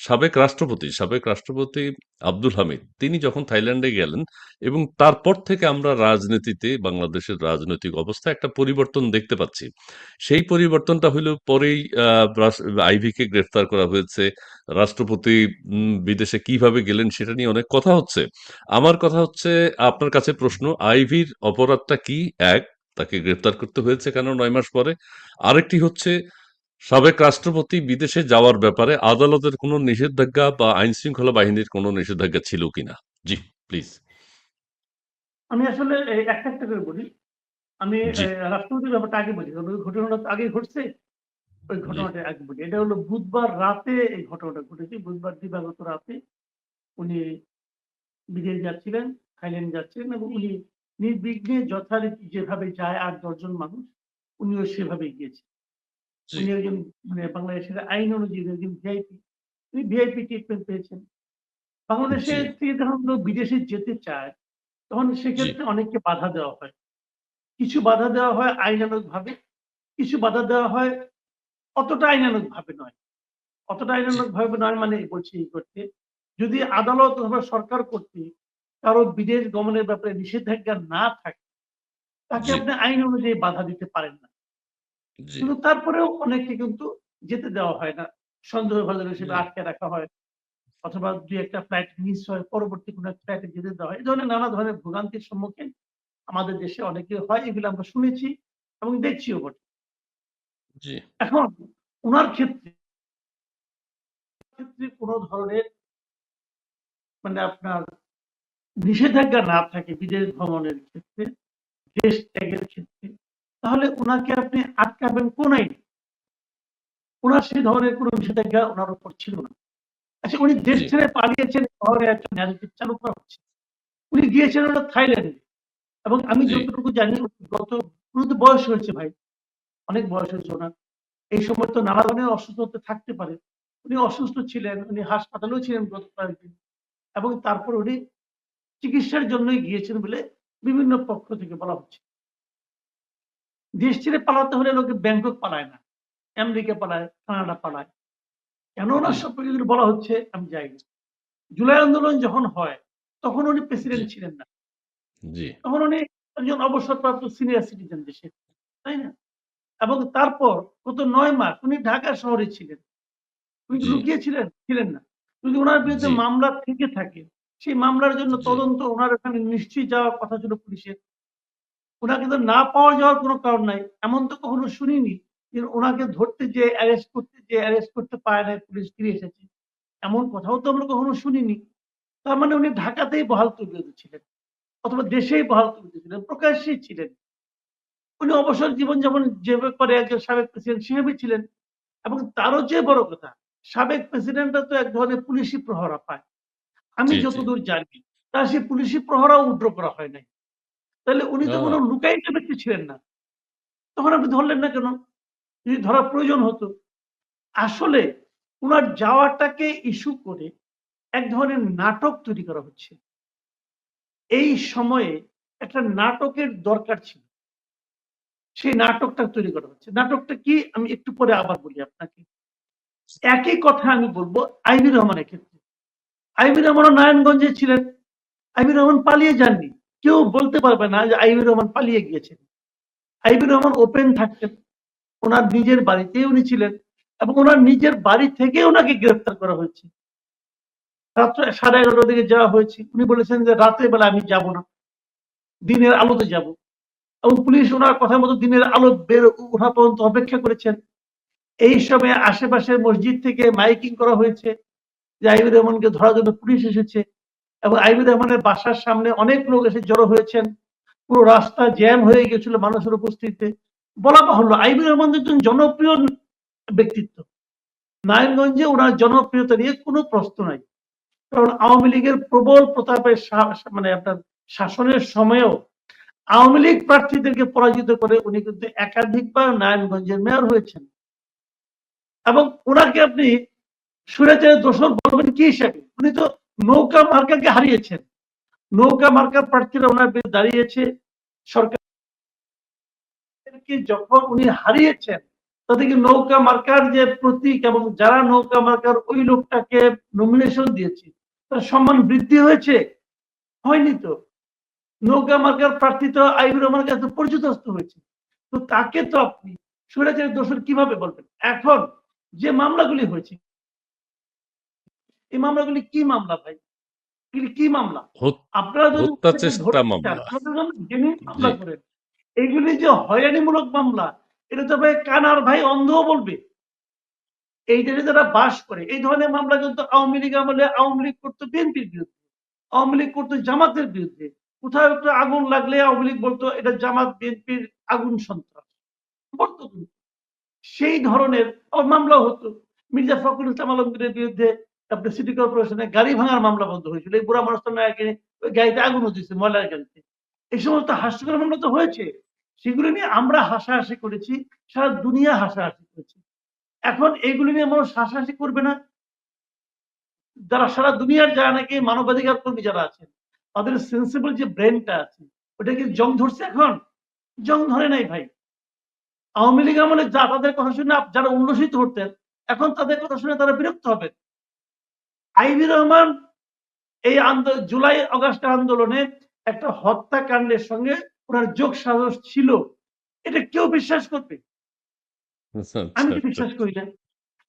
সাবেক রাষ্ট্রপতি সাবেক রাষ্ট্রপতি আব্দুল হামিদ, তিনি যখন থাইল্যান্ডে গেলেন এবং তারপর থেকে আমরা রাজনীতিতে, বাংলাদেশের রাজনৈতিক অবস্থা একটা পরিবর্তন দেখতে পাচ্ছি। সেই পরিবর্তনটা হইল পরেই আইভিকে গ্রেফতার করা হয়েছে। রাষ্ট্রপতি বিদেশে কীভাবে গেলেন সেটা নিয়ে অনেক কথা হচ্ছে। আমার কথা হচ্ছে, আপনার কাছে প্রশ্ন, আইভির অপরাধটা কি? এক, তাকে গ্রেফতার করতে হয়েছে কেন নয় মাস পরে? আরেকটি হচ্ছে সাবেক রাষ্ট্রপতি বিদেশে যাওয়ার ব্যাপারে আদালতের কোনো নিষেধাজ্ঞা বা আইন শৃঙ্খলা বাহিনীর কোনো নিষেধাজ্ঞা ছিল কিনা? জি প্লিজ আমি আসলে একটা একটা করে বলি। আমি জি। রাষ্ট্রপতির ব্যাপারটা আগে বলি। কারণ ওই ঘটনাটা তো আগে ঘটছে। ওই ঘটনাটা আগে বলি। এটা হলো বুধবার রাতে এই ঘটনাটা ঘটেছে। বুধবার দিবাগত রাতে উনি বিদেশ যাচ্ছিলেন থাইল্যান্ড যাচ্ছিলেন এবং উনি নির্বিঘ্নে যথারীতি যেভাবে যায় আট দশজন মানুষ উনিও সেভাবে গিয়েছেন। উনি একজন মানে বাংলাদেশের আইন অনুযায়ী একজন ভিআইপি উনি ভিআইপি ট্রিটমেন্ট পেয়েছেন। বাংলাদেশে থেকে যখন লোক বিদেশে যেতে চায় তখন সেক্ষেত্রে অনেককে বাধা দেওয়া হয়। কিছু বাধা দেওয়া হয় ভাবে কিছু বাধা দেওয়া হয় অতটা আইনানুগ ভাবে নয়। অতটা আইনানুগ ভাবে নয় মানে বলছি এই করতে। যদি আদালত অথবা সরকার কর্তৃক কারও বিদেশ গমনের ব্যাপারে নিষেধাজ্ঞা না থাকে তাকে আপনি আইন অনুযায়ী বাধা দিতে পারেন না। কিন্তু তারপরেও অনেককে কিন্তু যেতে দেওয়া হয় না। সন্দেহভাজন হিসেবে হুম। আটকে রাখা হয় অথবা দুই একটা ফ্লাইট মিস হয় পরবর্তী কোনো ফ্লাইটে যেতে দেওয়া হয়। এই ধরনের নানা ধরনের ভোগান্তির সম্মুখীন আমাদের দেশে অনেকে হয় এগুলো আমরা শুনেছি এবং দেখছিও বটে। এখন ওনার ক্ষেত্রে ক্ষেত্রে কোনো ধরনের মানে আপনার নিষেধাজ্ঞা না থাকে বিদেশ ভ্রমণের ক্ষেত্রে দেশ ত্যাগের ক্ষেত্রে। তাহলে ওনাকে আপনি আটকাবেন কোন আইনে ওনার সেই ধরনের কোনো নিষেধাজ্ঞা ওনার উপর ছিল না। আচ্ছা উনি দেশ ছেড়ে পালিয়েছেন শহরে একটা ন্যারেটিভ চালু করা হচ্ছে। উনি গিয়েছেন হলো থাইল্যান্ডে। এবং আমি যতটুকু জানি গত উনি তো বয়স হয়েছে ভাই। অনেক বয়স হয়েছে ওনার। এই সময় তো নানা ধরনের অসুস্থতা থাকতে পারে। উনি অসুস্থ ছিলেন উনি হাসপাতালেও ছিলেন গত কয়েকদিন। এবং তারপর উনি চিকিৎসার জন্যই গিয়েছেন বলে বিভিন্ন পক্ষ থেকে বলা হচ্ছে। দেশ ছেড়ে পালাতে হলে লোকে ব্যাংকক পালায় না আমেরিকা পালায় কানাডা পালায়। কেন ওনার। সম্পর্কে এগুলো বলা হচ্ছে আমি যাই না। জুলাই আন্দোলন যখন হয় তখন উনি প্রেসিডেন্ট ছিলেন না। তখন উনি একজন অবসরপ্রাপ্ত সিনিয়র সিটিজেন দেশে তাই না? এবং তারপর গত নয় মাস উনি ঢাকা শহরে ছিলেন। উনি। লুকিয়ে ছিলেন ছিলেন না। যদি ওনার বিরুদ্ধে মামলা থেকে থাকে সেই মামলার জন্য তদন্ত ওনার এখানে নিশ্চয়ই যাওয়ার কথা ছিল পুলিশের। ওনাকে তো না পাওয়া যাওয়ার কোনো কারণ নাই। এমন তো কখনো শুনিনি যে ওনাকে ধরতে যে অ্যারেস্ট করতে যে অ্যারেস্ট করতে পারে না পুলিশ ফিরে এসেছে। এমন কথাও তো আমরা কখনো শুনিনি। তার মানে উনি ঢাকাতেই বহাল তবিয়ত ছিলেন অথবা দেশেই বহাল তবিয়ত ছিলেন প্রকাশ্যেই ছিলেন। উনি অবসর জীবনযাপন যেভাবে করে একজন সাবেক প্রেসিডেন্ট সেভাবে ছিলেন এবং তারও যে বড় কথা সাবেক প্রেসিডেন্টরা তো এক ধরনের পুলিশি প্রহরা পায়। আমি। যতদূর জানি তার সেই পুলিশি প্রহরাও উড্র করা হয় নাই। তাহলে উনি তো কোনো লুকাইতে ব্যক্তি ছিলেন না। তখন আপনি ধরলেন না কেন? যদি ধরার প্রয়োজন হতো। আসলে ওনার যাওয়াটাকে ইস্যু করে এক ধরনের নাটক তৈরি করা হচ্ছে। এই সময়ে একটা নাটকের দরকার ছিল। সেই নাটকটা তৈরি করা হচ্ছে। নাটকটা কি? আমি একটু পরে আবার বলি আপনাকে। একই কথা আমি বলব আইবি রহমানের ক্ষেত্রে। আইবি রহমান নারায়ণগঞ্জে ছিলেন। আইবি রহমান পালিয়ে যাননি। কেউ বলতে পারবে না যে আইবি রহমান পালিয়ে গিয়েছেন। আইবি রহমান ওপেন থাকতেন। ওনার নিজের বাড়িতে উনি ছিলেন এবং ওনার নিজের বাড়ি থেকে ওনাকে গ্রেফতার করা হয়েছে। রাত্র সাড়ে এগারোটার দিকে যাওয়া হয়েছে। উনি বলেছেন যে রাতের বেলা আমি যাব না। দিনের আলোতে যাব। এবং পুলিশ ওনার কথা মতো দিনের আলো বের ওঠা পর্যন্ত অপেক্ষা করেছেন। এই সময় আশেপাশের মসজিদ থেকে মাইকিং করা হয়েছে যে আইবুর রহমানকে ধরার জন্য পুলিশ এসেছে। এবং আইবুর রহমানের বাসার সামনে অনেক লোক এসে জড়ো হয়েছেন। পুরো রাস্তা জ্যাম হয়ে গেছিল মানুষের উপস্থিতিতে। বলা বাহুল্য আইবুর রহমান একজন জনপ্রিয় ব্যক্তিত্ব। নারায়ণগঞ্জে ওনার জনপ্রিয়তা নিয়ে কোনো প্রশ্ন নাই। কারণ আওয়ামী লীগের প্রবল প্রতাপের মানে আপনার শাসনের সময়েও আওয়ামী লীগ প্রার্থীদেরকে পরাজিত করে উনি কিন্তু একাধিকবার নারায়ণগঞ্জের মেয়র হয়েছেন। এবং ওনাকে আপনি সুরেচারের দোষর বলবেন কি হিসাবে? উনি তো নৌকা মার্কাকে হারিয়েছেন। নৌকা মার্কার প্রার্থীরা ওনার বিরুদ্ধে দাঁড়িয়েছে। সরকার যখন উনি হারিয়েছেন, তাদেরকে নৌকা মার্কার যে প্রতীক এবং যারা নৌকা মার্কার ওই লোকটাকে নমিনেশন দিয়েছে, তার সম্মান বৃদ্ধি হয়েছে? হয়নি তো। নৌকা মার্কার প্রার্থী তো আইবুর রহমানের কাছে পরিচিতস্ত হয়েছে। তো তাকে তো আপনি স্বৈরাচারের দোষর কীভাবে বলবেন? এখন যে মামলাগুলি হয়েছে এই মামলাগুলি কি মামলা ভাই? কি মামলা? আপনারা হত্যা চেষ্টা মামলা। আপনারা যেন genuine মামলা করেন। এইগুলি যে হয়রানিমূলক মামলা এটা তো ভাই কানার ভাই অন্ধও বলবে। এই দেশে যারা বাস করে এই ধরনের মামলা কিন্তু আওয়ামী লীগ আমলে আওয়ামী লীগ করতো বিএনপির বিরুদ্ধে আওয়ামী লীগ করতো জামাতের বিরুদ্ধে। কোথাও একটু আগুন লাগলে আওয়ামী লীগ বলতো এটা জামাত বিএনপির আগুন সন্ত্রাস। বলতো সেই ধরনের মামলা হতো। মির্জা ফখরুল ইসলাম আলমগীরের বিরুদ্ধে আপনি সিটি কর্পোরেশনে গাড়ি ভাঙার মামলা বন্ধ হয়েছিল। এই বুড়া মানুষটা না একে ওই গাড়িতে আগুনও দিচ্ছে ময়লার গাড়িতে। এই সমস্ত হাস্যকর মামলা তো হয়েছে। সেগুলো নিয়ে আমরা হাসাহাসি করেছি, সারা দুনিয়া হাসাহাসি করেছে। এখন এইগুলো নিয়ে মানুষ হাসাহাসি করবে না। যারা সারা দুনিয়ার যারা নাকি মানবাধিকার কর্মী যারা আছেন, তাদের সেন্সিবল যে ব্রেনটা আছে, ওটা কি জং ধরছে এখন? জং ধরে নাই ভাই। আওয়ামী লীগ আমলে যা তাদের কথা শুনে যারা উল্লসিত হতেন, এখন তাদের কথা শুনে তারা বিরক্ত হবেন। আইবি রহমান এই আন্দোলন জুলাই অগাস্ট আন্দোলনে একটা হত্যাকাণ্ডের সঙ্গে ওনার যোগ সাজস ছিল। এটা কেউ বিশ্বাস করবে? আচ্ছা, আমি তো আচ্ছা, বিশ্বাস করি না?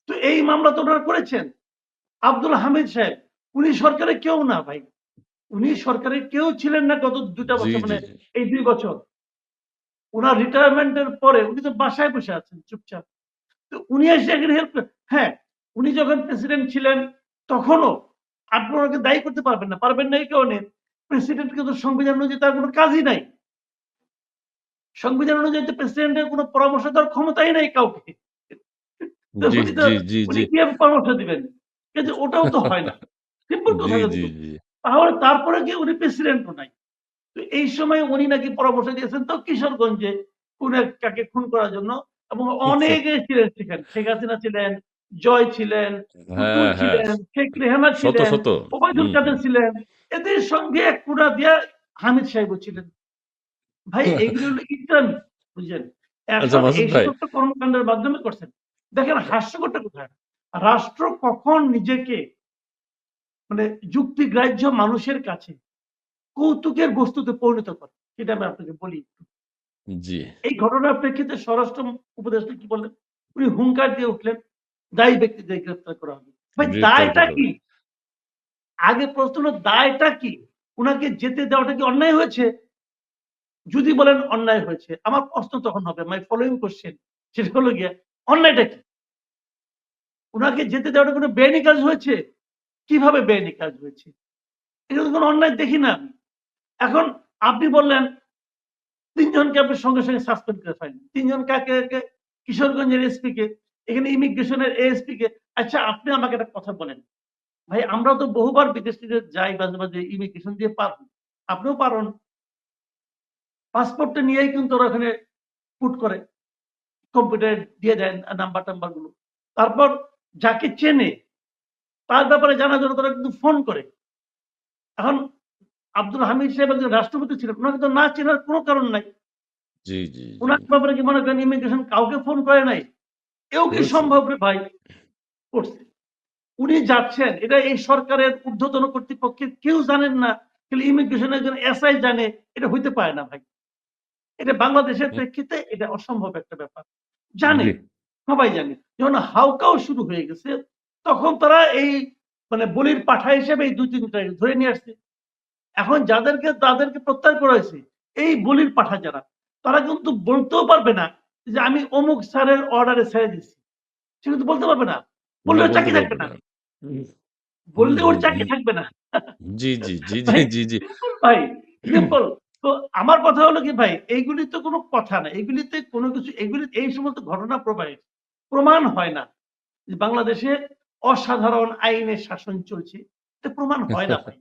তো এই মামলা তো ওনারা করেছেন। আব্দুল হামিদ সাহেব উনি সরকারের কেউ না ভাই। উনি সরকারের কেউ ছিলেন না গত দুটা বছর মানে এই দুই বছর। ওনার রিটায়ারমেন্টের পরে উনি তো বাসায় বসে আছেন চুপচাপ। তো উনি এসে এখানে হেল্প হ্যাঁ উনি যখন প্রেসিডেন্ট ছিলেন তখনও আপনি ওনাকে দায়ী করতে পারবেন না। পারবেন না এই কারণে প্রেসিডেন্টকে তো সংবিধান অনুযায়ী তার কোনো কাজই নাই। সংবিধান অনুযায়ী তো প্রেসিডেন্টের কোনো পরামর্শ দেওয়ার ক্ষমতাই নাই কাউকে। পরামর্শ দিবেন। কিন্তু ওটাও তো হয় না। সিম্পল কথা কিন্তু। তাহলে তারপরে কি উনি প্রেসিডেন্টও নাই। তো এই সময় উনি নাকি পরামর্শ দিয়েছেন তো কিশোরগঞ্জে কোন কাকে খুন করার জন্য এবং অনেকে ছিলেন সেখানে। শেখ হাসিনা ছিলেন জয় ছিলেন হ্যাঁ, হ্যাঁ। ছিলেন শেখ রেহানা ছিলেন ওবায়দুল কাদের ছিলেন এদের সঙ্গে এক কুড়া দিয়া হামিদ সাহেব ছিলেন। ভাই এইগুলো হলো ইন্টার্ন বুঝলেন? আচ্ছা, কর্মকাণ্ডের মাধ্যমে করছেন। দেখেন হাস্যকরটা কোথায়? রাষ্ট্র কখন নিজেকে মানে যুক্তিগ্রাহ্য মানুষের কাছে কৌতুকের বস্তুতে পরিণত করে? সেটা আমি আপনাকে বলি জি। এই ঘটনার প্রেক্ষিতে স্বরাষ্ট্র উপদেষ্টা কি বললেন? উনি হুঙ্কার দিয়ে উঠলেন দায়ী ব্যক্তিদের গ্রেপ্তার করা হবে। ভাই দায়টা কি? আগে প্রশ্ন হলো দায়টা কি? উনাকে যেতে দেওয়াটা কি অন্যায় হয়েছে? যদি বলেন অন্যায় হয়েছে আমার প্রশ্ন তখন হবে মাই ফলোইং কোশ্চেন সেটা হলো গিয়ে অন্যায়টা কি? উনাকে যেতে দেওয়াটা কোনো বেআইনি কাজ হয়েছে? কীভাবে বেআইনি কাজ হয়েছে? এটা তো কোনো অন্যায় দেখি না আমি। এখন আপনি বললেন তিনজনকে আপনি সঙ্গে সঙ্গে সাসপেন্ড করে ফেলেন। তিনজন কাকে কাকে? কিশোরগঞ্জের এসপি কে। এখানে ইমিগ্রেশনের এএসপি কে আচ্ছা আপনি আমাকে একটা কথা বলেন। ভাই আমরা তো বহুবার বিদেশিদের যাই মাঝে মাঝে ইমিগ্রেশন দিয়ে পার আপনিও পারন পাসপোর্টটা নিয়েই কিন্তু ওরা ওখানে পুট করে কম্পিউটারে দিয়ে দেন নাম্বার টাম্বারগুলো তারপর যাকে চেনে তার ব্যাপারে জানার জন্য তারা কিন্তু ফোন করে। এখন আব্দুল হামিদ সাহেব একজন রাষ্ট্রপতি ছিলেন ওনাকে তো না চেনার কোনো কারণ নাই। জি জি জি। ওনার ব্যাপারে কি মনে করেন ইমিগ্রেশন কাউকে ফোন করে নাই? এও কি সম্ভব রে ভাই? করছে। উনি যাচ্ছেন। এটা এই সরকারের ঊর্ধ্বতন কর্তৃপক্ষের কেউ জানেন না খালি ইমিগ্রেশন একজন এসআই জানে এটা হইতে পারে না ভাই। এটা বাংলাদেশের প্রেক্ষিতে এটা অসম্ভব একটা ব্যাপার। জানে সবাই জানে। যখন হাউকাও শুরু হয়ে গেছে তখন তারা এই মানে বলির পাঠা হিসেবে এই দুই তিনটা ধরে নিয়ে আসছে। এখন যাদেরকে তাদেরকে প্রত্যাহার করা হয়েছে এই বলির পাঠা যারা তারা কিন্তু বলতেও পারবে না যে আমি অমুক স্যারের অর্ডারে ছেড়ে দিচ্ছি সে কিন্তু বলতে পারবে না। বললে ওর চাকরি থাকবে না। বললে ওর চাকরি থাকবে না। জি জি জি জি জি জি। ভাই সিম্পল। তো আমার কথা হলো কি ভাই এইগুলি তো কোনো কথা না। এগুলিতে কোনো কিছু এগুলি এই সমস্ত ঘটনা প্রবাহিত প্রমাণ হয় না। বাংলাদেশে অসাধারণ আইনের শাসন চলছে। এটা প্রমাণ হয় না ভাই।